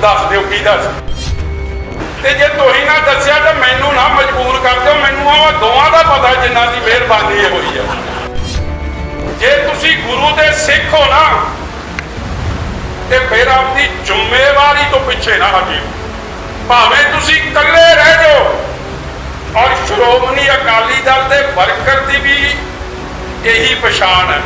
ਦੱਸ ਦਿਓ, ਕੀ ਦੱਸ? ਤੇ ਜੇ ਤੁਸੀਂ ਨਾ ਦੱਸਿਆ ਤਾਂ ਮੈਨੂੰ ਨਾ ਮਜਬੂਰ ਕਰ ਦਿਓ। ਮੈਨੂੰ ਆਵਾ ਦੋਵਾਂ ਦਾ ਪਤਾ ਜਿਨ੍ਹਾਂ ਦੀ ਮਿਹਰਬਾਨੀ ਇਹ ਹੋਈ ਹੈ ਜੇ ਤੁਸੀਂ ਗੁਰੂ ਦੇ ਸਿੱਖ ਹੋ ਨਾ, ਤੇ ਫਿਰ ਆਪਣੀ ਜ਼ਿੰਮੇਵਾਰੀ ਤੋਂ ਪਿੱਛੇ ਨਾ ਹਟਿਓ ਭਾਵੇਂ ਤੁਸੀਂ ਇਕੱਲੇ ਰਹਿ ਜਾਓ, ਔਰ ਸ਼੍ਰੋਮਣੀ ਅਕਾਲੀ ਦਲ ਦੇ ਵਰਕਰ ਦੀ ਵੀ ਇਹੀ ਪਛਾਣ ਹੈ।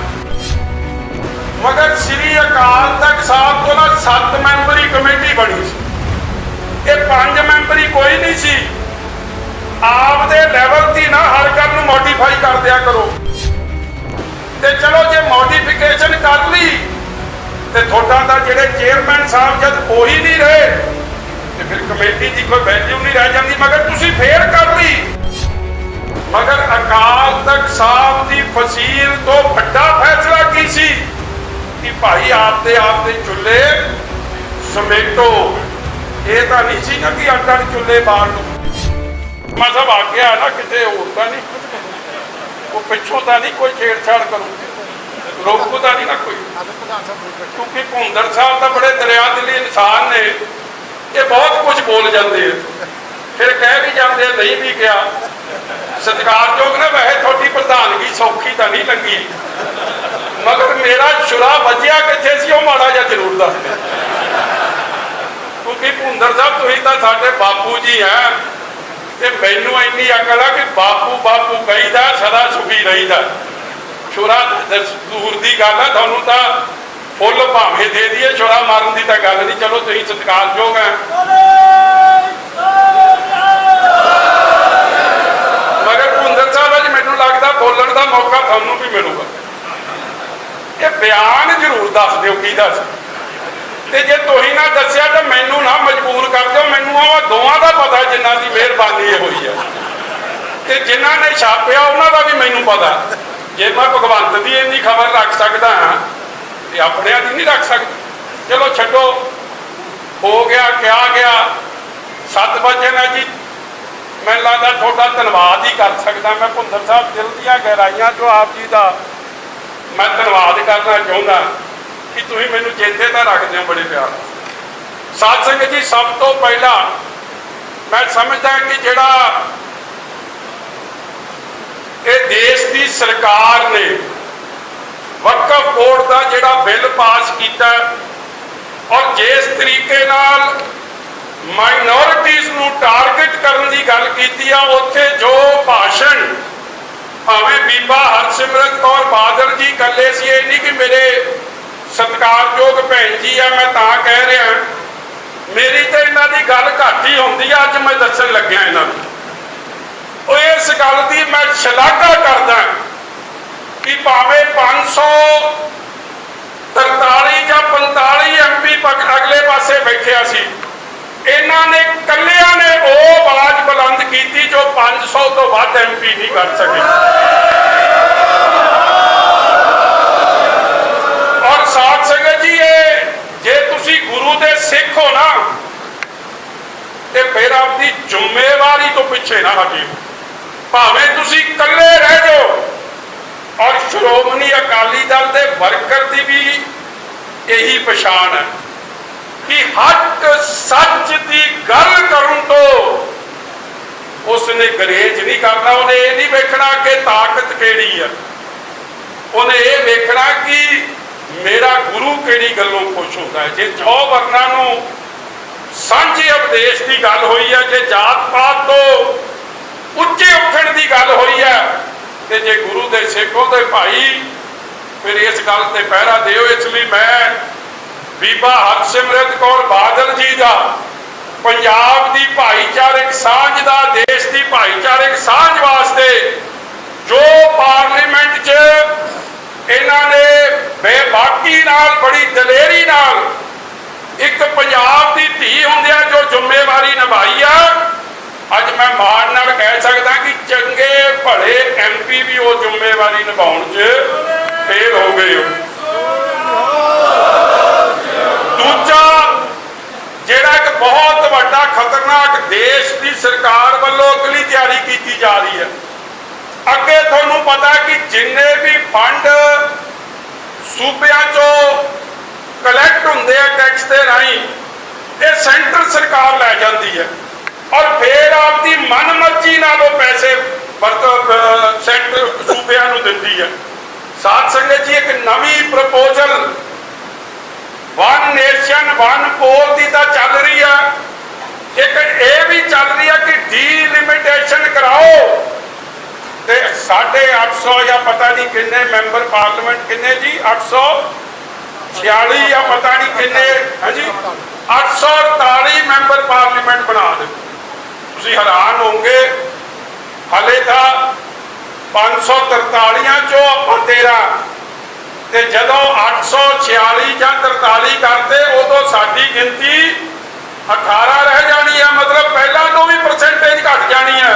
ਮਗਰ ਸ੍ਰੀ ਅਕਾਲ ਤਖਤ ਸਾਹਿਬ ਤੋਂ ਨਾ ਸੱਤ ਮੈਂਬਰੀ ਕਮੇਟੀ ਬਣੀ ਸੀ। ਇਹ ਪੰਜ ਮੈਂਬਰੀ ਕੋਈ ਨਹੀਂ ਸੀ। ਆਪ ਦੇ ਲੈਵਲ ਦੀ ਨਾ ਹਰ ਗੱਲ ਨੂੰ ਮੋਡੀਫਾਈ ਕਰ ਦਿਆ ਕਰੋ। ਤੇ ਚਲੋ ਜੇ ਮੋਡੀਫਿਕੇਸ਼ਨ ਕਰ ਲਈ, ਤੇ ਤੁਹਾਡਾ ਤਾਂ ਜਿਹੜੇ ਚੇਅਰਮੈਨ ਸਾਹਿਬ ਜਦ ਉਹੀ ਨਹੀਂ ਰਹੇ, ਤੇ ਫਿਰ ਕਮੇਟੀ ਦੀ ਕੋਈ ਵੈਲਿਊ ਨਹੀਂ ਰਹਿ ਜਾਂਦੀ। ਮਗਰ ਤੁਸੀਂ ਫੇਰ ਕਰ ਲਈ। ਮਗਰ ਅਕਾਲ ਤਖਤ ਸਾਹਿਬ ਦੀ ਫਸੀਲ ਤੋਂ ਵੱਡਾ ਫੈਸਲਾ ਕੀ ਸੀ? ਕਿ ਭਾਈ ਆਪ ਦੇ ਆਪ ਦੇ ਚੁੱਲ੍ਹੇ ਸਮੇਟੋ। ਇਹ ਤਾਂ ਨਹੀਂ ਸੀ ਨਾ ਕਿ ਅੱਡਾਂ ਚੁੱਲ੍ਹੇ ਬਾਹਰ ਨੂੰ। ਮੈਂ ਸਭ ਆਖਿਆ ਨਾ, ਕਿਤੇ ਹੋਰ ਤਾਂ ਨਹੀਂ। ਉਹ ਪਿੱਛੋਂ ਤਾਂ ਨਹੀਂ ਕੋਈ ਛੇੜਛਾੜ ਕਰੂ ਰੋਕੂ ਤਾਂ ਨਹੀਂ ਨਾ ਕੋਈ। ਕਿਉਂਕਿ ਭੁੰਦਰ ਸਾਹਿਬ ਤਾਂ ਬੜੇ ਦਰਿਆ ਦਿਲੀ ਇਨਸਾਨ ਨੇ। ਇਹ ਬਹੁਤ ਕੁਝ ਬੋਲ ਜਾਂਦੇ ਆ। ਫਿਰ ਕਹਿ ਵੀ ਜਾਂਦੇ ਨਹੀਂ ਵੀ ਕਿਹਾ। ਸਤਿਕਾਰਯੋਗ ਨੇ ਵੈਸੇ ਤੁਹਾਡੀ ਪ੍ਰਧਾਨਗੀ ਸੌਖੀ ਤਾਂ ਨਹੀਂ ਲੱਗੀ। ਮਗਰ ਮੇਰਾ ਛੁਰਾ ਵੱਜਿਆ ਕਿੱਥੇ ਸੀ, ਉਹ ਮਾੜਾ ਜਿਹਾ ਜ਼ਰੂਰ ਦੱਸ ਦਿਓ ਕਿਉਂਕਿ ਭੁੰਦਰ ਸਾਹਿਬ, ਤੁਸੀਂ ਤਾਂ ਸਾਡੇ ਬਾਪੂ ਜੀ ਆ। ਤੇ ਮੈਨੂੰ ਇੰਨੀ ਅਕਲ ਆ ਕਿ ਬਾਪੂ ਬਾਪੂ ਕਹੀਦਾ, ਸਦਾ ਸੁਖੀ ਰਹੀਦਾ। ਛੁਰਾ ਦੂਰ ਦੀ ਗੱਲ ਆ, ਤੁਹਾਨੂੰ ਤਾਂ ਫੁੱਲ ਭਾਵੇਂ ਦੇ ਦਈਏ, ਛੁਰਾ ਮਾਰਨ ਦੀ ਤਾਂ ਗੱਲ ਨਹੀਂ। ਚਲੋ, ਤੁਸੀਂ ਸਤਿਕਾਰਯੋਗ ਆ। ਮਗਰ ਭੁੰਦਰ ਸਾਹਿਬ, ਅੱਜ ਮੈਨੂੰ ਲੱਗਦਾ ਬੋਲਣ ਦਾ ਮੌਕਾ ਤੁਹਾਨੂੰ ਵੀ ਮਿਲੂਗਾ। ਇਹ ਬਿਆਨ ਜ਼ਰੂਰ ਦੱਸ ਦਿਓ, ਕੀ ਦੱਸ? ਤੇ ਜੇ ਤੁਸੀਂ ਨਾ ਦੱਸਿਆ ਤਾਂ ਮੈਨੂੰ ਨਾ ਮਜਬੂਰ ਕਰ ਦਿਓ, ਮੈਨੂੰ ਆਵਾ ਦੋਵਾਂ ਦਾ ਪਤਾ ਜਿਨ੍ਹਾਂ ਦੀ ਮਿਹਰਬਾਨੀ ਹੋਈ ਹੈ ਤੇ ਜਿਨ੍ਹਾਂ ਨੇ ਛਾਪਿਆ, ਉਹਨਾਂ ਦਾ ਵੀ ਮੈਨੂੰ ਪਤਾ। ਜੇ ਮੈਂ ਭਗਵੰਤ ਦੀ ਇੰਨੀ ਖਬਰ ਰੱਖ ਸਕਦਾ ਹਾਂ, ਤੇ ਆਪਣਿਆਂ ਦੀ ਨਹੀਂ ਰੱਖ ਸਕਦਾ। ਚਲੋ ਛੱਡੋ। ਹੋ ਗਿਆ, ਕਿਆ ਗਿਆ? ਸੱਤ ਵਜੇ ਨਾ ਜੀ। ਮੈਨੂੰ ਲੱਗਦਾ ਤੁਹਾਡਾ ਧੰਨਵਾਦ ਹੀ ਕਰ ਸਕਦਾ। ਮੈਂ ਭੁੰਦਰ ਸਾਹਿਬ ਦਿਲ ਦੀਆਂ ਗਹਿਰਾਈਆਂ ਤੋਂ ਆਪ ਜੀ ਦਾ ਮੈਂ ਧੰਨਵਾਦ ਕਰਨਾ ਚਾਹੁੰਦਾ ਕਿ ਤੁਸੀਂ ਮੈਨੂੰ ਚੇਤੇ ਤਾਂ ਰੱਖਦੇ ਹੋ ਬੜੇ ਪਿਆਰ ਨਾਲ। ਸਾਧ ਸੰਗਤ ਜੀ, ਸਭ ਤੋਂ ਪਹਿਲਾਂ ਮੈਂ ਸਮਝਦਾ ਕਿ ਜਿਹੜਾ ਇਹ ਦੇਸ਼ ਦੀ ਸਰਕਾਰ ਨੇ ਵਕਫ ਬੋਰਡ ਦਾ ਜਿਹੜਾ ਬਿੱਲ ਪਾਸ ਕੀਤਾ ਔਰ ਜਿਸ ਤਰੀਕੇ ਨਾਲ ਮਾਈਨੋਰਿਟੀਜ਼ ਨੂੰ ਟਾਰਗੇਟ ਕਰਨ ਦੀ ਗੱਲ ਕੀਤੀ ਆ, ਉੱਥੇ ਜੋ ਭਾਸ਼ਣ ਭਾਵੇਂ ਬੀਬਾ ਹਰਸਿਮਰਤ ਕੌਰ ਬਾਦਲ ਜੀ ਕੱਲੇ ਸੀ, ਇਹ ਨਹੀਂ ਕਿ ਮੇਰੇ ਸਤਿਕਾਰਯੋਗ ਭੈਣ ਜੀ ਆ, ਮੈਂ ਤਾਂ ਕਹਿ ਰਿਹਾ। ਮੇਰੀ ਤੇ ਇਹਨਾਂ ਦੀ ਗੱਲ ਘੱਟ ਹੀ ਹੁੰਦੀ ਆ, ਅੱਜ ਮੈਂ ਦੱਸਣ ਲੱਗਿਆ ਇਹਨਾਂ ਨੂੰ। ਉਹ ਇਸ ਗੱਲ ਦੀ ਮੈਂ ਸ਼ਲਾਘਾ ਕਰਦਾ ਕਿ ਭਾਵੇਂ 500 43 ਜਾਂ 45 ਐਮਪੀ ਅਗਲੇ ਪਾਸੇ ਬੈਠਿਆ ਸੀ ਇਹਨਾਂ ਨੇ ਕੱਲਿਆਂ ਨੇ ਉਹ ਆਵਾਜ਼ ਬੁਲੰਦ ਕੀਤੀ ਜੋ 500 ਤੋਂ ਵੱਧ ਐਮਪੀ ਨਹੀਂ ਕਰ ਸਕੇ। ਔਰ ਸਾਧ ਸੰਗਤ ਜੀ, ਇਹ ਜੇ ਤੁਸੀਂ ਗੁਰੂ ਦੇ ਸਿੱਖ ਹੋ ਨਾ, ਤੇ ਫਿਰ ਆਪਣੀ ਜ਼ਿੰਮੇਵਾਰੀ ਤੋਂ ਪਿੱਛੇ ਨਾ ਹਟਿਓ। ਭਾਵੇਂ ਤੁਸੀਂ ਇਕੱਲੇ ਰਹਿ ਜਾਓ, ਔਰ ਸ਼੍ਰੋਮਣੀ ਅਕਾਲੀ ਦਲ ਦੇ ਵਰਕਰ ਦੀ ਵੀ ਇਹੀ ਪਛਾਣ ਹੈ। ਕਿ ਹੱਕ ਸੱਚ ਦੀ ਗੱਲ ਕਰਨ ਤੋਂ ਉਸ ਨੇ ਗਰੇਜ ਨਹੀਂ ਕਰਨਾ, ਉਹਨੇ ਇਹ ਨਹੀਂ ਵੇਖਣਾ ਕਿ ਤਾਕਤ ਕਿਹੜੀ ਆ। ਉਹਨੇ ਇਹ ਵੇਖਣਾ ਕਿ ਮੇਰਾ ਗੁਰੂ ਕਿਹੜੀ ਗੱਲੋਂ ਖੁਸ਼ ਹੁੰਦਾ ਹੈ। ਜੇ ਚੌ ਵਰਨਾਂ ਨੂੰ ਸਾਂਝੇ ਉਪਦੇਸ਼ ਦੀ ਗੱਲ ਹੋਈ ਹੈ ਜੇ ਜਾਤ ਪਾਤ ਤੋਂ ਉੱਚੇ ਉੱਠਣ ਦੀ ਗੱਲ ਹੋਈ ਹੈ ਤੇ ਜੇ ਗੁਰੂ ਦੇ ਸਿੱਖੋ ਦੇ ਭਾਈ, ਫਿਰ ਇਸ ਗੱਲ ਤੇ ਪਹਿਰਾ ਦਿਓ, ਇਸ ਲਈ ਮੈਂ ਬੀਬਾ ਹਰਸਿਮਰਤ ਕੌਰ ਬਾਦਲ ਜੀ ਦਾ ਪੰਜਾਬ ਦੀ ਭਾਈਚਾਰਕ ਸਾਂਝ ਦਾ, ਦੇਸ਼ ਦੀ ਭਾਈਚਾਰਕ ਸਾਂਝ ਵਾਸਤੇ ਜੋ ਪਾਰਲੀਮੈਂਟ 'ਚ ਇਹਨਾਂ ਨੇ ਬੇਬਾਕੀ ਨਾਲ, ਬੜੀ ਦਲੇਰੀ ਨਾਲ ਇੱਕ ਪੰਜਾਬ ਦੀ ਧੀ ਹੁੰਦਿਆਂ ਜੋ ਜ਼ਿੰਮੇਵਾਰੀ ਨਿਭਾਈ ਆ, ਅੱਜ ਮੈਂ ਮਾਣ ਨਾਲ ਕਹਿ ਸਕਦਾ ਕਿ ਚੰਗੇ ਭਲੇ ਐਮਪੀ ਵੀ ਉਹ ਜ਼ਿੰਮੇਵਾਰੀ ਨਿਭਾਉਣ 'ਚ ਫੇਲ ਹੋ ਗਏ ਹੋ। ਦੂਜਾ ਜਿਹੜਾ ਇੱਕ ਬਹੁਤ ਵੱਡਾ ਖਤਰਨਾਕ ਦੇਸ਼ ਦੀ ਸਰਕਾਰ ਵੱਲੋਂ ਅਗਲੀ ਤਿਆਰੀ ਕੀਤੀ ਜਾ ਰਹੀ ਹੈ। ਅੱਗੇ ਤੁਹਾਨੂੰ ਪਤਾ ਕਿ ਜਿੰਨੇ ਵੀ ਫੰਡ ਸੂਬਿਆਂ ਚੋਂ ਕਲੈਕਟ ਹੁੰਦੇ ਆ ਟੈਕਸ ਦੇ ਰਾਹੀਂ, ਇਹ ਸੈਂਟਰ ਸਰਕਾਰ ਲੈ ਜਾਂਦੀ ਹੈ। ਔਰ ਫੇਰ ਆਪਦੀ ਮਨਮਰਜ਼ੀ ਨਾਲ ਉਹ ਪੈਸੇ ਵਰਤ ਸੈਂਟਰ ਸੂਬਿਆਂ ਨੂੰ ਦਿੰਦੀ ਹੈ। ਸਾਧ ਸੰਗਤ ਜੀ, ਇੱਕ ਨਵੀਂ proposal one nation, one poll ਦੀ ਤਾਂ ਚੱਲ ਰਹੀ ਆ। ਇੱਕ ਇਹ ਵੀ ਚੱਲ ਰਹੀ ਆ ਕਿ ਡੀਲਿਮਿਟੇਸ਼ਨ ਕਰਾਓ, ਤੇ 850 ਜਾਂ ਪਤਾ ਨਹੀਂ ਕਿੰਨੇ ਮੈਂਬਰ ਪਾਰਲੀਮੈਂਟ ਕਿੰਨੇ ਜੀ? 846 ਜਾਂ ਪਤਾ ਨਹੀਂ ਕਿੰਨੇ, ਹਾਂਜੀ? 843 ਮੈਂਬਰ ਪਾਰਲੀਮੈਂਟ ਬਣਾ ਦੇ ਤੁਸੀਂ ਹੈਰਾਨ ਹੋਵੋਗੇ, ਹਲੇ ਤਾਂ 543 ਚੋਂ ਆਪਾਂ 13 ਤੇ ਜਦੋਂ 846 ਜਾਂ 43 ਕਰਦੇ, ਉਦੋਂ ਸਾਡੀ ਗਿਣਤੀ 18 ਰਹਿ ਜਾਣੀ ਹੈ ਮਤਲਬ ਪਹਿਲਾਂ ਤੋਂ ਵੀ ਪਰਸੈਂਟੇਜ ਘਟ ਜਾਣੀ ਹੈ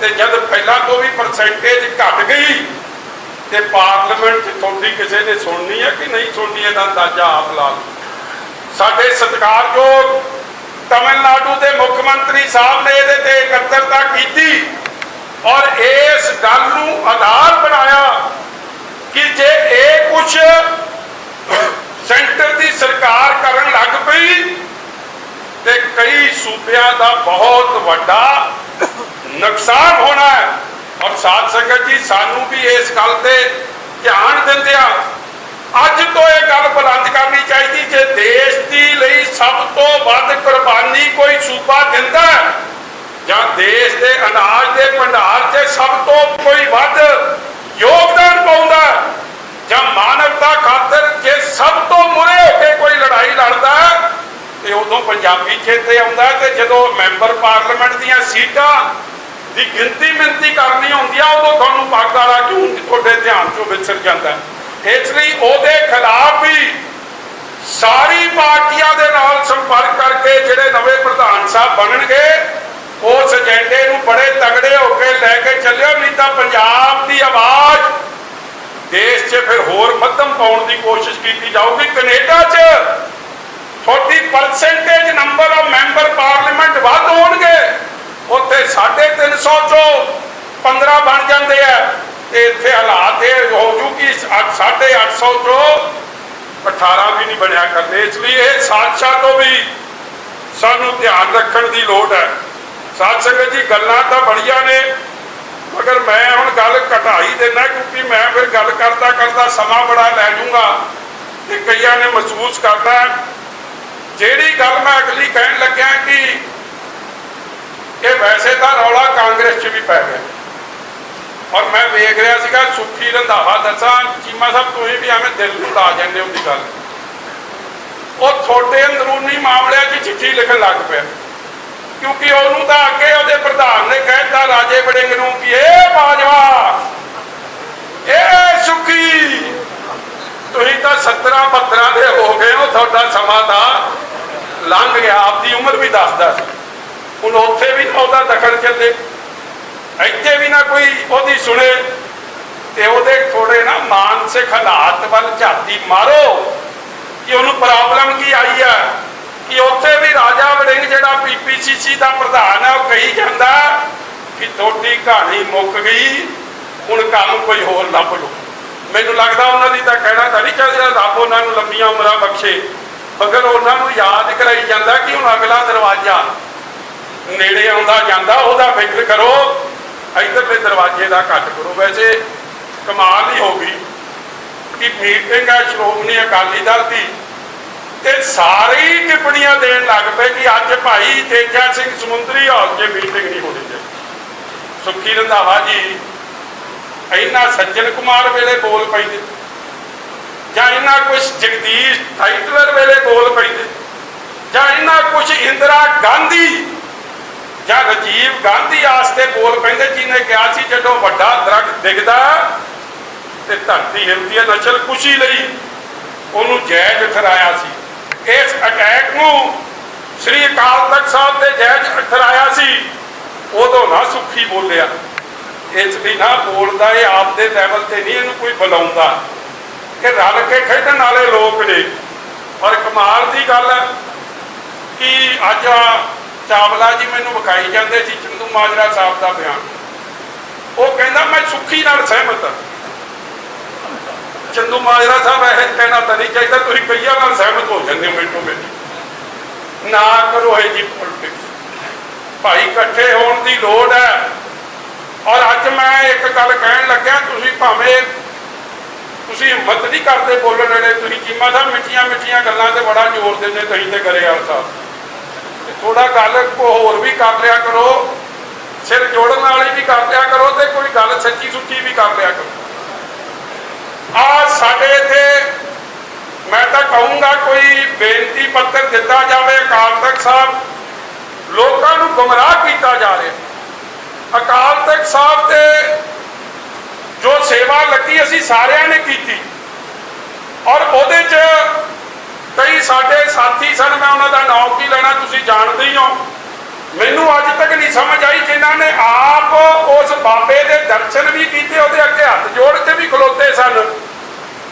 ਤੇ ਜਦ ਪਹਿਲਾਂ ਤੋਂ ਵੀ ਪਰਸੈਂਟੇਜ ਘਟ ਗਈ, ਤੇ ਪਾਰਲੀਮੈਂਟ 'ਚ ਤੁਹਾਡੀ ਕਿਸੇ ਨੇ ਸੁਣਨੀ ਹੈ ਕਿ ਨਹੀਂ ਸੁਣਨੀ, ਇਹਦਾ ਅੰਦਾਜ਼ਾ ਆਪ ਲਾ ਲਓ। ਸਾਡੇ ਸਤਿਕਾਰਯੋਗ ਤਮਿਲਨਾਡੂ ਦੇ ਮੁੱਖ ਮੰਤਰੀ ਸਾਹਿਬ ਨੇ ਇਹਦੇ ਤੇ ਇਕੱਤਰਤਾ ਕੀਤੀ ਔਰ ਇਸ ਗੱਲ ਨੂੰ ਆਧਾਰ ਬਣਾਇਆ। ਕਿ ਜੇ ਇਹ ਕੁਝ ਸੈਂਟਰ ਦੀ ਸਰਕਾਰ ਕਰਨ ਲੱਗ ਪਈ, ਤੇ ਕਈ ਸੂਬਿਆਂ ਦਾ ਬਹੁਤ ਵੱਡਾ ਨੁਕਸਾਨ ਹੋਣਾ ਹੈ। ਔਰ ਸਾਧ ਸੰਗਤ ਜੀ, ਸਾਨੂੰ ਵੀ ਇਸ ਗੱਲ ਤੇ ਧਿਆਨ ਦਿੰਦਿਆਂ ਅੱਜ ਤੋਂ ਇਹ ਗੱਲ ਬੁਲੰਦ ਕਰਨੀ ਚਾਹੀਦੀ, ਜੇ ਦੇਸ਼ ਦੀ ਲਈ ਸਭ ਤੋਂ ਵੱਧ ਕੁਰਬਾਨੀ ਕੋਈ ਸੂਬਾ ਦਿੰਦਾ ਜਾਂ ਦੇਸ਼ ਦੇ ਅਨਾਜ ਦੇ ਭੰਡਾਰ 'ਚ ਸਭ ਤੋਂ ਕੋਈ ਵੱਧ ਯੋਗਦਾਨ ਪਾਉਂਦਾ ਜਾਂ ਮਾਨਵਤਾ ਖਾਤਰ ਜੇ ਸਭ ਤੋਂ ਮੁਰੇ ਹੋ ਕੇ ਕੋਈ ਲੜਾਈ ਲੜਦਾ ਤੇ ਉਦੋਂ ਪੰਜਾਬੀ ਚੇਤੇ ਆਉਂਦਾ ਤੇ ਜਦੋਂ ਮੈਂਬਰ ਪਾਰਲੀਮੈਂਟ ਦੀਆਂ ਸੀਟਾਂ ਦੀ ਗਿਣਤੀ ਮਿੰਤੀ ਕਰਨੀ ਹੁੰਦੀ ਆ, ਉਦੋਂ ਤੁਹਾਨੂੰ ਪੱਗ ਵਾਲਾ ਕਿਉਂ ਤੁਹਾਡੇ ਧਿਆਨ ਚੋਂ ਵਿਸਰ ਜਾਂਦਾ ਇਸ ਲਈ ਉਹਦੇ ਖਿਲਾਫ ਵੀ ਸਾਰੀ ਪਾਰਟੀਆਂ ਦੇ ਨਾਲ ਸੰਪਰਕ ਕਰਕੇ ਜਿਹੜੇ ਨਵੇਂ ਪ੍ਰਧਾਨ ਸਾਹਿਬ ਬਣਨਗੇ ਉਸ ਏਜੰਡੇ ਨੂੰ ਬੜੇ ਤਗੜੇ ਹੋ ਕੇ ਲੈ ਕੇ ਚੱਲਿਓ ਨਹੀਂ ਤਾਂ ਪੰਜਾਬ ਦੀ ਆਵਾਜ਼। ਦੇਸ਼ 'ਚ ਫਿਰ ਹੋਰ ਮੱਧਮ ਪਾਉਣ ਦੀ ਕੋਸ਼ਿਸ਼ ਕੀਤੀ ਜਾਊਗੀ। ਕੈਨੇਡਾ 'ਚ ਤੁਹਾਡੀ percentage number of member parliament ਵੱਧ ਹੋਣਗੇ। ਉੱਥੇ 350 ਚੋਂ 15 ਬਣ ਜਾਂਦੇ ਆ। ਤੇ ਇੱਥੇ ਹਾਲਾਤ ਇਹ ਹੋ ਜੂ ਕਿ 850 ਚੋਂ 18 ਵੀ ਨਹੀਂ ਬਣਿਆ ਕਰਦੇ। ਇਸ ਲਈ ਇਹ ਸਾਜ਼ਿਸ਼ਾਂ ਤੋਂ ਵੀ ਸਾਨੂੰ ਧਿਆਨ ਰੱਖਣ ਦੀ ਲੋੜ ਹੈ। ਸਾਧ ਸੰਗਤ ਜੀ, ਗੱਲਾਂ ਤਾਂ ਬੜੀਆਂ ਨੇ, ਮਗਰ ਮੈਂ ਹੁਣ ਗੱਲ ਘਟਾਈ ਦੇਣਾ ਕਿਉਂਕਿ ਮੈਂ ਫਿਰ ਗੱਲ ਕਰਦਾ ਕਰਦਾ ਸਮਾਂ ਬੜਾ ਲੈ ਜਾਊਂਗਾ ਤੇ ਕਈਆਂ ਨੇ ਮਹਿਸੂਸ ਕਰਨਾ ਜਿਹੜੀ ਗੱਲ ਮੈਂ ਅਗਲੀ ਕਹਿਣ ਲੱਗਿਆ ਕਿ ਇਹ ਵੈਸੇ ਤਾਂ ਰੌਲਾ ਕਾਂਗਰਸ 'ਚ ਵੀ ਪੈ ਗਿਆ। ਔਰ ਮੈਂ ਵੇਖ ਰਿਹਾ ਸੀਗਾ, ਸੁਖੀ ਰੰਧਾਵਾ ਦੱਸਾਂ, ਚੀਮਾ ਸਾਹਿਬ, ਤੁਸੀਂ ਵੀ ਐਵੇਂ ਦਿਲ ਨੂੰ ਲਾ ਜਾਂਦੇ ਹੋ ਦੀ ਗੱਲ। ਉਹ ਤੁਹਾਡੇ ਅੰਦਰੂਨੀ ਮਾਮਲਿਆਂ 'ਚ ਚਿੱਠੀ ਲਿਖਣ ਲੱਗ ਪਿਆ। ਕਿਉਂਕਿ ਉਹਨੂੰ ਤਾਂ ਅੱਗੇ ਉਹਦੇ ਪ੍ਰਧਾਨ ਨੇ ਕਹਿਤਾ, ਰਾਜੇ ਵੜਿੰਗ ਨੂੰ ਕਿ ਇਹ ਬਾਜਵਾ, ਇਹ ਸੁੱਖੀ। ਤੁਸੀਂ ਤਾਂ 17 72 ਦੇ ਹੋ ਗਏ ਹੋ, ਤੁਹਾਡਾ ਸਮਾਂ ਤਾਂ ਲੰਘ ਗਿਆ, ਆਪਦੀ ਉਮਰ ਵੀ ਦੱਸਦਾ ਸੀ। ਹੁਣ ਉੱਥੇ ਵੀ ਉਹਦਾ ਦਖਲ ਚੱਲੇ। ਇੱਥੇ ਵੀ ਨਾ ਕੋਈ ਉਹਦੀ ਸੁਣੇ ਤੇ ਉਹਦੇ ਥੋੜੇ ਨਾ ਮਾਨਸਿਕ ਹਾਲਾਤ ਵੱਲ ਝਾਤੀ ਮਾਰੋ ਕਿ ਉਹਨੂੰ ਪ੍ਰੋਬਲਮ ਕੀ ਆਈ ਹੈ? ਕਿ ਉੱਥੇ ਵੀ ਜਿਹੜਾ ਪੀਪੀਸੀਸੀ ਦਾ ਪ੍ਰਧਾਨ ਹੈ ਉਹ ਕਹੀ ਜਾਂਦਾ ਕਿ ਤੁਹਾਡੀ ਕਹਾਣੀ ਮੁੱਕ ਗਈ, ਹੁਣ ਕੰਮ ਕੋਈ ਹੋਰ ਲੱਭ ਲਓ। ਮੈਨੂੰ ਲੱਗਦਾ ਉਹਨਾਂ ਦੀ ਤਾਂ ਕਹਿਣਾ ਤਾਂ ਨਹੀਂ ਚਾਹੀਦਾ ਰੱਬ ਉਹਨਾਂ ਨੂੰ ਲੰਮੀਆਂ ਉਮਰਾਂ ਬਖਸ਼ੇ। ਮਗਰ ਉਹਨਾਂ ਨੂੰ ਯਾਦ ਕਰਾਈ ਜਾਂਦਾ ਕਿ ਹੁਣ ਅਗਲਾ ਦਰਵਾਜ਼ਾ ਨੇੜੇ ਆਉਂਦਾ ਜਾਂਦਾ, ਉਹਦਾ ਫਿਕਰ ਕਰੋ, ਇਧਰਲੇ ਦਰਵਾਜ਼ੇ ਦਾ ਘੱਟ ਕਰੋ। ਵੈਸੇ ਕਮਾਲ ਹੀ ਹੋ ਗਈ ਕਿ ਮੀਟਿੰਗ ਹੈ ਸ਼੍ਰੋਮਣੀ ਅਕਾਲੀ ਦਲ ਦੀ। ਤੇ ਸਾਰੇ ਹੀ ਟਿੱਪਣੀਆਂ ਦੇਣ ਲੱਗ ਪਏ ਕਿ ਅੱਜ ਭਾਈ ਤੇਜਾ ਸਿੰਘ ਸਮੁੰਦਰੀ ਹਾਲ 'ਚ ਮੀਟਿੰਗ ਨਹੀਂ ਹੋਣੀ ਚਾਹੀਦੀ। ਸੁੱਖੀ ਰੰਧਾਵਾ ਜੀ, ਇੰਨਾ ਸੱਜਣ ਕੁਮਾਰ ਵੇਲੇ ਬੋਲ ਪੈਂਦੇ। ਜਾਂ ਇੰਨਾ ਕੁਝ ਜਗਦੀਸ਼ ਟਾਈਟਲਰ ਵੇਲੇ ਬੋਲ ਪੈਂਦੇ। ਜਾਂ ਇੰਨਾ ਕੁਝ ਇੰਦਰਾ ਗਾਂਧੀ, ਜਾਂ ਰਾਜੀਵ ਗਾਂਧੀ ਆਸਤੇ ਬੋਲ ਪੈਂਦੇ, ਜਿਹਨੇ ਕਿਹਾ ਸੀ ਜਦੋਂ ਵੱਡਾ ਦਰਖਤ ਦਿਖਦਾ ਤੇ ਧਰਤੀ ਹਿਲਦੀ ਹੈ, ਨਸਲ ਖੁਸ਼ੀ ਲਈ ਉਹਨੂੰ ਜਾਇਜ਼ ਠਹਿਰਾਇਆ ਸੀ। ਇਸ ਅਟੈਕ ਨੂੰ ਸ੍ਰੀ ਅਕਾਲ ਤਖਤ ਸਾਹਿਬ ਦੇ ਜਾਇਜ਼ ਠਹਿਰਾਇਆ ਸੀ, ਉਦੋਂ ਨਾ ਸੁੱਖੀ ਬੋਲਿਆ। ਇਸ ਲਈ ਨਾ ਬੋਲਦਾ ਇਹ ਆਪਦੇ ਲੈਵਲ ਤੇ ਨਹੀਂ, ਇਹਨੂੰ ਕੋਈ ਬੁਲਾਉਂਦਾ। ਕਿ ਰਲ ਕੇ ਖੇਡਣ ਵਾਲੇ ਲੋਕ ਨੇ। ਔਰ ਕਮਾਲ ਦੀ ਗੱਲ ਹੈ ਕਿ ਅੱਜ ਚਾਵਲਾ ਜੀ ਮੈਨੂੰ ਵਿਖਾਈ ਜਾਂਦੇ ਸੀ, ਚੰਦੂ ਮਾਜਰਾ ਸਾਹਿਬ ਦਾ ਬਿਆਨ। ਉਹ ਕਹਿੰਦਾ, ਮੈਂ ਸੁਖੀ ਨਾਲ ਸਹਿਮਤ ਹਾਂ। ਚੰਦੂ ਮਾਜਰਾ ਸਾਹਿਬ, ਇਹ ਕਹਿਣਾ ਤਾਂ ਨਹੀਂ ਚਾਹੀਦਾ, ਤੁਸੀਂ ਕਈਆਂ ਨਾਲ ਸਹਿਮਤ ਹੋ ਜਾਂਦੇ ਹੋ ਮਿੰਟੋ ਮਿੰਟ। ਨਾ ਕਰੋ ਇਹ ਜੀ ਪੋਲਿਟਿਕਸ ਭਾਈ ਇਕੱਠੇ ਹੋਣ ਦੀ ਲੋੜ ਹੈ। ਔਰ ਅੱਜ ਮੈਂ ਇੱਕ ਗੱਲ ਕਹਿਣ ਲੱਗਿਆ, ਤੁਸੀਂ ਭਾਵੇਂ ਤੁਸੀਂ ਹਿੰਮਤ ਨਹੀਂ ਕਰਦੇ ਬੋਲਣ ਵਾਲੇ, ਤੁਸੀਂ ਚੀਮਾ ਸਾਹਿਬ ਮਿੱਠੀਆਂ ਮਿੱਠੀਆਂ ਗੱਲਾਂ ਤੇ ਬੜਾ ਜ਼ੋਰ ਦਿੰਦੇ ਤੁਸੀਂ ਤੇ ਗਰੇਵਾਲ ਸਾਹਿਬ। ਥੋੜਾ ਗੱਲ ਕੋ ਹੋਰ ਵੀ ਕਰ ਲਿਆ ਕਰੋ, ਸਿਰ ਜੋੜਨ ਵਾਲੀ ਵੀ ਕਰ ਲਿਆ ਕਰੋ ਤੇ ਕੋਈ ਗੱਲ ਸੱਚੀ ਸੁੱਚੀ ਵੀ ਕਰ ਲਿਆ ਕਰੋ। ਆ ਸਾਡੇ ਇੱਥੇ, ਮੈਂ ਤਾਂ ਕਹੂੰਗਾ ਕੋਈ ਬੇਨਤੀ ਪੱਤਰ ਦਿੱਤਾ ਜਾਵੇ, ਅਕਾਲ ਤਖਤ ਸਾਹਿਬ, ਲੋਕਾਂ ਨੂੰ ਗੁੰਮਰਾਹ ਕੀਤਾ ਜਾ ਰਿਹਾ ਅਕਾਲ ਤਖਤ ਸਾਹਿਬ ਤੇ ਜੋ ਸੇਵਾ ਲੱਗੀ ਅਸੀਂ ਸਾਰਿਆਂ ਨੇ ਕੀਤੀ। ਔਰ ਉਹਦੇ 'ਚ ਕਈ ਸਾਡੇ ਸਾਥੀ ਸਨ, ਮੈਂ ਉਹਨਾਂ ਦਾ ਨਾਮ ਕੀ ਲੈਣਾ ਤੁਸੀਂ ਜਾਣਦੇ ਹੀ ਹੋ। ਮੈਨੂੰ ਅੱਜ ਤੱਕ ਨਹੀਂ ਸਮਝ ਆਈ ਜਿਨ੍ਹਾਂ ਨੇ ਆਪ ਉਸ ਬਾਬੇ ਦੇ ਦਰਸ਼ਨ ਵੀ ਕੀਤੇ, ਉਹਦੇ ਅੱਗੇ ਹੱਥ ਜੋੜ ਕੇ ਵੀ ਖਲੋਤੇ ਸਨ।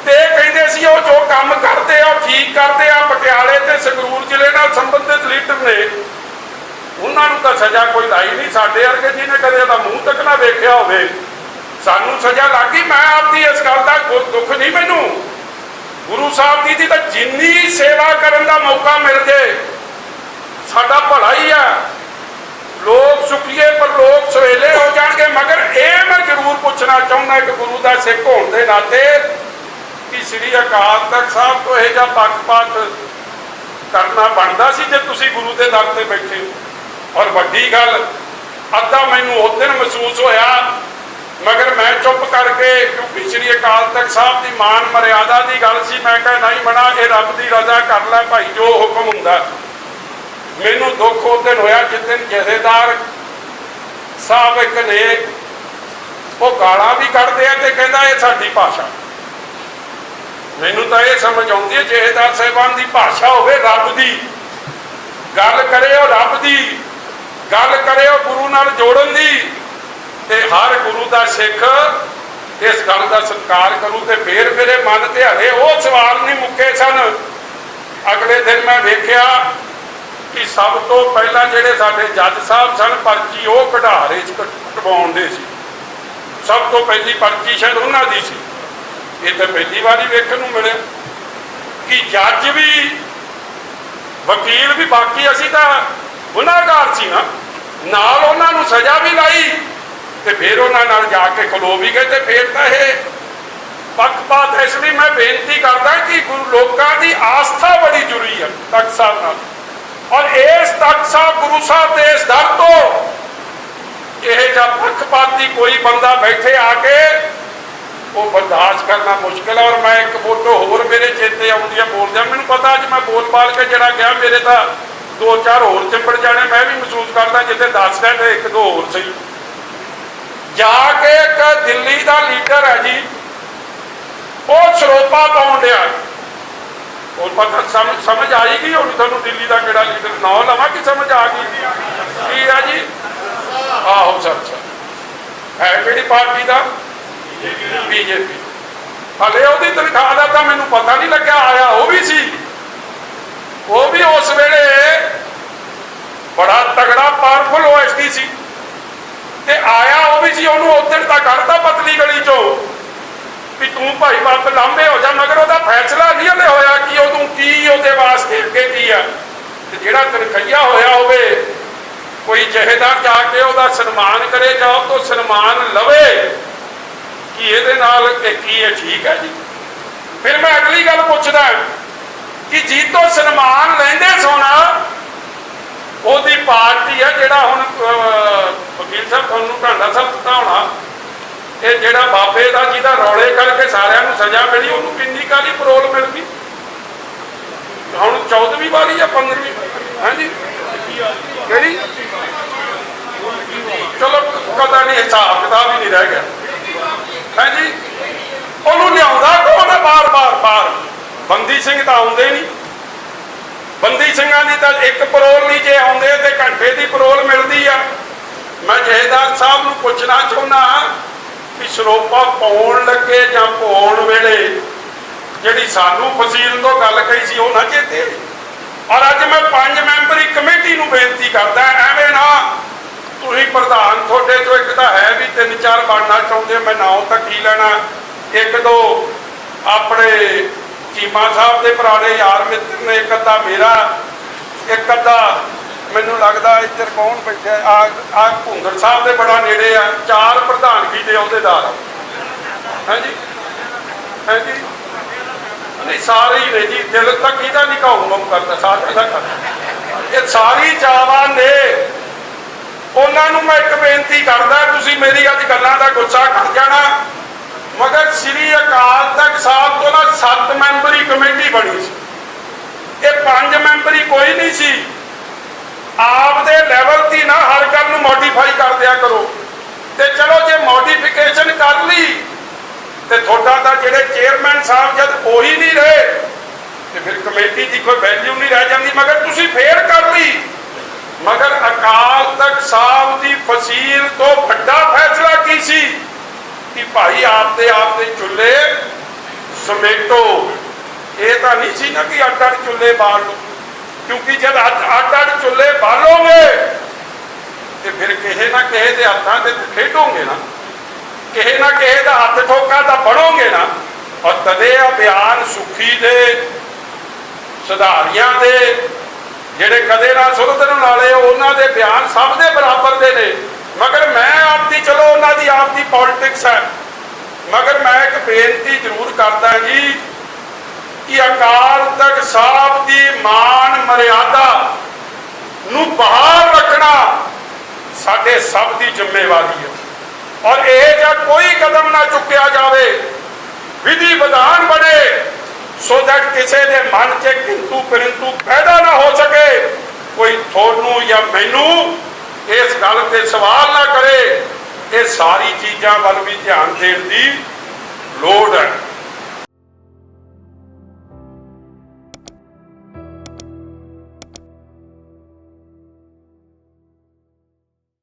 ਤੇ ਕਹਿੰਦੇ ਸੀ ਉਹ ਜੋ ਕੰਮ ਕਰਦੇ ਆ ਉਹ ਠੀਕ ਕਰਦੇ ਆ, ਪਟਿਆਲੇ ਤੇ ਸੰਗਰੂਰ ਜ਼ਿਲ੍ਹੇ ਨਾਲ ਸੰਬੰਧਿਤ ਲੀਡਰ ਨੇ, ਉਹਨਾਂ ਨੂੰ ਤਾਂ ਸਜ਼ਾ ਕੋਈ ਲਾਈ ਨਹੀਂ, ਸਾਡੇ ਵਰਗੇ ਜਿਹਨੇ ਕਦੇ ਉਹਦਾ ਮੂੰਹ ਤੱਕ ਨਾ ਵੇਖਿਆ ਹੋਵੇ, ਸਾਨੂੰ ਸਜ਼ਾ ਲੱਗੀ, ਮੈਂ ਆਪਦੀ ਇਸ ਗੱਲ ਦਾ ਦੁੱਖ ਨਹੀਂ ਮੈਨੂੰ। ਗੁਰੂ ਸਾਹਿਬ ਦੀ ਦੀ ਤਾਂ ਜਿੰਨੀ ਸੇਵਾ ਕਰਨ ਦਾ ਮੌਕਾ ਮਿਲ ਜੇ, ਸਾਡਾ ਭਲਾ ਹੀ ਆ। ਲੋਕ ਸੁਖੀਏ, ਪਰ ਲੋਕ ਸਵੇਲੇ ਹੋ ਜਾਣਗੇ, ਮਗਰ ਇਹ ਮੈਂ ਜ਼ਰੂਰ ਪੁੱਛਣਾ ਚਾਹੁੰਦਾ, ਇੱਕ ਗੁਰੂ ਦਾ ਸਿੱਖ ਹੋਣ ਦੇ ਨਾਤੇ ਕਿ ਸ੍ਰੀ ਅਕਾਲ ਤਖਤ ਸਾਹਿਬ ਤੋਂ ਇਹ ਜਿਹਾ ਪੱਖਪਾਤ ਕਰਨਾ ਬਣਦਾ ਸੀ ਜੇ ਤੁਸੀਂ ਗੁਰੂ ਦੇ ਦਰ ਤੇ ਬੈਠੇ ਹੋ। ਔਰ ਵੱਡੀ ਗੱਲ, ਅੱਧਾ ਮੈਨੂੰ ਉਸ ਦਿਨ ਮਹਿਸੂਸ ਹੋਇਆ, ਮਗਰ ਮੈਂ ਚੁੱਪ ਕਰਕੇ, ਕਿਉਂਕਿ ਸ੍ਰੀ ਅਕਾਲ ਤਖਤ ਸਾਹਿਬ ਦੀ ਮਾਨ ਮਰਿਆਦਾ ਦੀ ਗੱਲ ਸੀ, ਮੈਂ ਕਿਹਾ, ਨਹੀਂ ਬਣਾ ਇਹ ਰੱਬ ਦੀ ਰਜ਼ਾ ਕਰ ਲੈ ਭਾਈ, ਜੋ ਹੁਕਮ ਹੁੰਦਾ ਮੈਨੂੰ ਦੁੱਖ ਉਸ ਦਿਨ ਹੋਇਆ ਜਿਸ ਦਿਨ ਜਥੇਦਾਰ ਸਾਹਿਬ ਇੱਕ ਨੇ ਉਹ ਗਾਲਾਂ ਵੀ ਕੱਢਦੇ ਆ ਤੇ ਕਹਿੰਦਾ, ਇਹ ਸਾਡੀ ਭਾਸ਼ਾ ਮੈਨੂੰ ਤਾਂ ਇਹ ਸਮਝ ਆਉਂਦੀ ਹੈ ਜਥੇਦਾਰ ਸਾਹਿਬਾਨ ਦੀ ਭਾਸ਼ਾ ਹੋਵੇ ਰੱਬ ਦੀ। ਗੱਲ ਕਰੇ ਉਹ ਰੱਬ ਦੀ। ਗੱਲ ਕਰੇ ਉਹ ਗੁਰੂ ਨਾਲ ਜੋੜਨ ਦੀ। ਤੇ ਹਰ ਗੁਰੂ ਦਾ ਸਿੱਖ ਇਸ ਗੱਲ ਦਾ ਸਤਿਕਾਰ ਕਰੂ ਤੇ ਫੇਰ ਮੇਰੇ ਮਨ ਤੇ ਹਲੇ ਉਹ ਸਵਾਲ ਨਹੀਂ ਮੁੱਕੇ ਸਨ। ਅਗਲੇ ਦਿਨ ਮੈਂ ਵੇਖਿਆ ਕਿ ਸਭ ਤੋਂ ਪਹਿਲਾਂ ਜਿਹੜੇ ਸਾਡੇ ਜੱਜ ਸਾਹਿਬ ਸਨ, ਪਰਚੀ ਉਹ ਕਢਾਰੇ ਚ ਕਟ- ਸੀ। ਸਭ ਤੋਂ ਪਹਿਲੀ ਪਰਚੀ ਸ਼ਾਇਦ ਉਹਨਾਂ ਦੀ ਸੀ। ਇਹ ਤਾਂ ਪਹਿਲੀ ਵਾਰੀ ਵੇਖਣ ਨੂੰ ਮਿਲਿਆ ਕਿ ਜੱਜ ਵੀ, ਵਕੀਲ ਵੀ ਬਾਕੀ ਅਸੀਂ ਤਾਂ ਗੁਨਾਹਗਾਰ ਸੀ ਨਾ। ਨਾਲ ਉਹਨਾਂ ਨੂੰ ਸਜ਼ਾ ਵੀ ਲਾਈ ਤੇ ਫਿਰ ਉਹਨਾਂ ਨਾਲ ਜਾ ਕੇ ਖਲੋ ਵੀ ਗਏ ਤੇ ਫਿਰ ਤਾਂ ਇਹ ਪੱਖਪਾਤ ਇਸ ਲਈ ਮੈਂ ਬੇਨਤੀ ਕਰਦਾ ਕਿ ਗੁਰੂ ਲੋਕਾਂ ਦੀ ਆਸਥਾ ਬੜੀ ਜ਼ਰੂਰੀ ਹੈ ਤਖਤ ਸਾਹਿਬ ਨਾਲ। ਔਰ ਇਸ ਤਖਤ ਸਾਹਿਬ, ਗੁਰੂ ਸਾਹਿਬ ਦੇ ਇਸ ਦਰ ਤੋਂ ਇਹ ਜਾਂ ਪੱਖਪਾਤੀ ਕੋਈ ਬੰਦਾ ਬੈਠੇ ਆ ਕੇ ਉਹ ਬਰਦਾਸ਼ਤ ਕਰਨਾ ਮੁਸ਼ਕਲ ਹੈ ਔਰ ਮੈਂ ਇੱਕ ਫੋਟੋ ਹੋਰ ਮੇਰੇ ਚੇਤੇ ਆਉਂਦੀ ਹੈ ਬੋਲਦਿਆਂ ਮੈਨੂੰ ਪਤਾ ਅੱਜ ਮੈਂ ਬੋਲ ਪਾਲ ਕੇ ਜਿਹੜਾ ਗਿਆ, ਮੇਰੇ ਤਾਂ ਦੋ ਚਾਰ ਹੋਰ ਚਿੰਬੜ ਜਾਣੇ, ਮੈਂ ਵੀ ਮਹਿਸੂਸ ਕਰਦਾ ਜਿੱਥੇ 10 ਰਹਿ ਤੇ ਇੱਕ ਦੋ ਹੋਰ ਸਹੀ। ਜਾ ਕੇ ਇੱਕ ਦਿੱਲੀ ਦਾ ਲੀਡਰ ਹੈ ਜੀ, ਉਹ ਸਰੋਪਾ ਪਾਉਣ ਡਿਆ। ਉਹ ਪਤਾ ਸਮਝ ਸਮਝ ਆਏਗੀ ਹੁਣ ਤੁਹਾਨੂੰ ਦਿੱਲੀ ਦਾ ਕਿਹੜਾ ਲੀਡਰ? ਨਾਂ ਲਵਾਂ ਕਿ ਸਮਝ ਆ ਗਈ। ਕੀ ਆ ਜੀ? ਆਹੋ, ਸਰ ਸਰ। ਹੈ ਕਿਹੜੀ ਪਾਰਟੀ ਦਾ? ਬੀਜੇਪੀ। ਹਲੇ ਉਹਦੀ ਤਨਖਾਹ ਦਾ ਤਾਂ ਮੈਨੂੰ ਪਤਾ ਨਹੀਂ ਲੱਗਿਆ, ਆਇਆ ਉਹ ਵੀ ਸੀ। ਉਹ ਵੀ ਉਸ ਵੇਲੇ ਬੜਾ ਤਗੜਾ ਪਾਵਰਫੁਲ ਓਐਸਡੀ ਸੀ। ਤੇ ਆਇਆ ਉਹ ਵੀ ਸੀ, ਉਹਨੂੰ ਉਧਰ ਤਾਂ ਕੱਢਤਾ ਪਤਲੀ ਗਲੀ ਚੋਂ ਵੀ ਤੂੰ ਭਾਈ ਬਾਪ ਲਾਂਬੇ ਹੋ ਜਾ, ਮਗਰ ਉਹਦਾ ਫੈਸਲਾ ਨਹੀਂ ਹਲੇ ਹੋਇਆ ਕਿ ਉਹਨੂੰ ਕੀ ਉਹਦੇ ਵਾਸਤੇ ਅੱਗੇ ਕੀ ਆ। ਤੇ ਜਿਹੜਾ ਤਨਖਈਆ ਹੋਇਆ ਹੋਵੇ, ਕੋਈ ਜਹੇਦਾਰ ਜਾ ਕੇ ਉਹਦਾ ਸਨਮਾਨ ਕਰੇ ਜਾਂ ਉਹ ਤੋਂ ਸਨਮਾਨ ਲਵੇ ਕਿ ਇਹਦੇ ਨਾਲ ਇਹ ਕੀ ਹੈ? ਠੀਕ ਹੈ ਜੀ। ਫਿਰ ਮੈਂ ਅਗਲੀ ਗੱਲ ਪੁੱਛਦਾ ਕਿ ਜੀ ਸਨਮਾਨ ਲੈਂਦੇ ਸੋਨਾ, ਉਹਦੀ ਪਾਰਟੀ ਹੈ ਜਿਹੜਾ ਹੁਣ ਵਕੀਲ ਸਾਹਿਬ ਤੁਹਾਨੂੰ ਢਾਂਡਾ ਸਾਹਿਬ ਪਤਾ ਹੋਣਾ ਇਹ ਜਿਹੜਾ ਬਾਬੇ ਦਾ ਜਿਹਦਾ ਰੌਲੇ ਕਰਕੇ ਸਾਰਿਆਂ ਨੂੰ ਸਜ਼ਾ ਮਿਲੀ, ਉਹਨੂੰ ਕਿੰਨੀ ਕਾਲੀ ਪਰੋਲ ਮਿਲ ਗਈ? ਹੁਣ 14ਵੀਂ ਵਾਰੀ ਜਾਂ 15ਵੀਂ ਹਾਂਜੀ। ਕਿਹੜੀ? ਚਲੋ, ਪਤਾ ਨਹੀਂ ਹਿਸਾਬ ਕਿਤਾਬ ਹੀ ਨਹੀਂ ਰਹਿ ਗਿਆ। ਹਾਂਜੀ ਉਹਨੂੰ ਲਿਆਉਂਦਾ ਕੌਣ ਹੈ? ਬਾਰ ਬਾਰ ਬਾਰ। ਬੰਦੀ ਸਿੰਘ ਤਾਂ ਆਉਂਦੇ ਨਹੀਂ। ਬੰਦੀ ਸਿੰਘਾਂ ਦੀ ਤਾਂ ਇੱਕ ਪਰੋਲ ਨਹੀਂ ਜੇ ਆਉਂਦੇ ਤੇ ਘੰਟੇ ਦੀ ਪਰੋਲ ਮਿਲਦੀ ਆ। ਮੈਂ ਜਹੇਦਾਰ ਸਾਹਿਬ ਨੂੰ ਪੁੱਛਣਾ ਚਾਹੁੰਦਾ ਕਿ ਸਰੋਪਾ ਪਾਉਣ ਲੱਗੇ ਜਾਂ ਪਾਉਣ ਵੇਲੇ ਜਿਹੜੀ ਸਾਨੂੰ ਫਸੀਲ ਤੋਂ ਗੱਲ ਕਹੀ ਸੀ, ਉਹ ਨਾ ਚੇਤੇ ਔਰ ਅੱਜ ਮੈਂ ਪੰਜ ਮੈਂਬਰੀ ਕਮੇਟੀ ਨੂੰ ਬੇਨਤੀ ਕਰਦਾ, ਐਵੇਂ ਨਾ ਤੁਸੀਂ ਪ੍ਰਧਾਨ ਤੁਹਾਡੇ ਤੋਂ ਇੱਕ ਤਾਂ ਹੈ ਵੀ ਤਿੰਨ ਚਾਰ ਬਣਨਾ ਚਾਹੁੰਦੇ ਮੈਂ ਨਾਮ ਤਾਂ ਕੀ ਲੈਣਾ? ਇੱਕ ਦੋ ਆਪਣੇ ਚੀਮਾ ਸਾਹਿਬ ਦੇ ਪੁਰਾਣੇ ਯਾਰ ਮਿੱਤਰ ਨੇ, ਇੱਕ ਅੱਧਾ ਮੇਰਾ, ਇੱਕ ਅੱਧਾ ਮੈਨੂੰ ਲੱਗਦਾ ਇੱਧਰ ਕੌਣ ਬੈਠਾ ਆ ਆ ਭੁੰਗਰ ਸਾਹਿਬ ਦੇ ਬੜਾ ਨੇੜੇ ਆ, ਚਾਰ ਪ੍ਰਧਾਨਗੀ ਦੇ ਅਹੁਦੇਦਾਰ? ਹਾਂਜੀ? ਹਾਂਜੀ? ਨਹੀਂ, ਸਾਰੇ ਹੀ ਨੇ ਜੀ, ਦਿਲ ਤੱਕ ਇਹਦਾ ਨਹੀਂ ਕਾਉਮ ਕਰਦਾ, ਸਾਰੇ ਦਾ ਕਰਦਾ ਇਹ ਸਾਰੀ ਚਾਵਾਨ ਨੇ। ਉਹਨਾਂ ਨੂੰ ਮੈਂ ਇੱਕ ਬੇਨਤੀ ਕਰਦਾ, ਤੁਸੀਂ ਮੇਰੀ ਅੱਜ ਗੱਲਾਂ ਦਾ ਗੁੱਸਾ ਕਰ ਜਾਣਾ। ਮਗਰ ਸ੍ਰੀ ਅਕਾਲ ਤਖਤ ਸਾਹਿਬ ਤੋਂ ਨਾ ਸੱਤ ਮੈਂਬਰੀ ਕਮੇਟੀ ਬਣੀ ਸੀ। ਇਹ ਪੰਜ ਮੈਂਬਰੀ ਕੋਈ ਨਹੀਂ ਸੀ। ਆਪ ਦੇ ਲੈਵਲ ਦੀ ਨਾ ਹਰ ਗੱਲ ਨੂੰ ਮੋਡੀਫਾਈ ਕਰ ਦਿਆ ਕਰੋ। ਤੇ ਚਲੋ ਜੇ ਮੋਡੀਫਿਕੇਸ਼ਨ ਕਰ ਲਈ, ਤੇ ਤੁਹਾਡਾ ਤਾਂ ਜਿਹੜੇ ਚੇਅਰਮੈਨ ਸਾਹਿਬ ਜਦ ਉਹੀ ਨਹੀਂ ਰਹੇ, ਤੇ ਫਿਰ ਕਮੇਟੀ ਦੀ ਕੋਈ ਵੈਲਿਊ ਨਹੀਂ ਰਹਿ ਜਾਂਦੀ। ਮਗਰ ਤੁਸੀਂ ਫੇਰ ਕਰ ਲਈ। ਮਗਰ ਅਕਾਲ ਤਖਤ ਸਾਹਿਬ ਦੀ ਫਸੀਲ ਤੋਂ ਵੱਡਾ ਫੈਸਲਾ ਕੀ ਸੀ? ਕਿ ਭਾਈ ਆਪ ਦੇ ਆਪ ਦੇ ਚੁੱਲ੍ਹੇ ਸਮੇਟੋ। ਇਹ ਤਾਂ ਨਹੀਂ ਸੀ ਨਾ ਕਿ ਅੱਡ ਅੱਡ ਚੁੱਲ੍ਹੇ ਬਾਲ। ਕਿਉਂਕਿ ਜਦ ਅੱਡ ਅੱਡ ਚੁੱਲ੍ਹੇ ਬਾਲੋਗੇ, ਤੇ ਫਿਰ ਕਿਸੇ ਨਾ ਕਿਸੇ ਦੇ ਹੱਥਾਂ ਤੇ ਖੇਡੋਗੇ ਨਾ। ਕਿਸੇ ਨਾ ਕਿਸੇ ਦਾ ਹੱਥ ਠੋਕਾ ਤਾਂ ਬਣੋਗੇ ਨਾ। ਔਰ ਤਦੇ ਆ ਬਿਆਨ ਸੁਖੀ ਦੇ, ਸੁਧਾਰੀਆਂ ਦੇ ਜਿਹੜੇ ਕਦੇ ਨਾ ਸੁਰਤਨ ਵਾਲੇ ਉਹਨਾਂ ਦੇ ਬਿਆਨ ਸਭ ਦੇ ਬਰਾਬਰ ਦੇ ਨੇ। ਮਗਰ ਮੈਂ ਆਪਦੀ, ਚਲੋ ਉਹਨਾਂ ਦੀ ਆਪਦੀ ਪੋਲਿਟਿਕਸ ਹੈ। ਮਗਰ ਮੈਂ ਇੱਕ ਬੇਨਤੀ ਜ਼ਰੂਰ ਕਰਦਾ ਜੀ ਕਿ ਅਕਾਲ ਤਖਤ ਸਾਹਿਬ ਦੀ ਮਾਨ ਮਰਿਆਦਾ ਨੂੰ ਬਹਾਲ ਰੱਖਣਾ ਸਾਡੇ ਸਭ ਦੀ ਜ਼ਿੰਮੇਵਾਰੀ ਹੈ। ਔਰ ਇਹ ਜਾਂ ਕੋਈ ਕਦਮ ਨਾ ਚੁੱਕਿਆ ਜਾਵੇ, ਵਿਧੀ ਵਿਧਾਨ ਬਣੇ ਸੋ ਦੈਟ ਕਿਸੇ ਦੇ ਮਨ 'ਚ ਕਿੰਤੂ ਪਰੰਤੂ ਪੈਦਾ ਨਾ ਹੋ ਸਕੇ। ਕੋਈ ਤੁਹਾਨੂੰ ਜਾਂ ਮੈਨੂੰ ਇਸ ਗੱਲ ਤੇ ਸਵਾਲ ਨਾ ਕਰੇ। ਇਹ ਸਾਰੀ ਚੀਜ਼ਾਂ ਵੱਲ ਵੀ ਧਿਆਨ ਦੇਣ ਦੀ ਲੋੜ ਹੈ।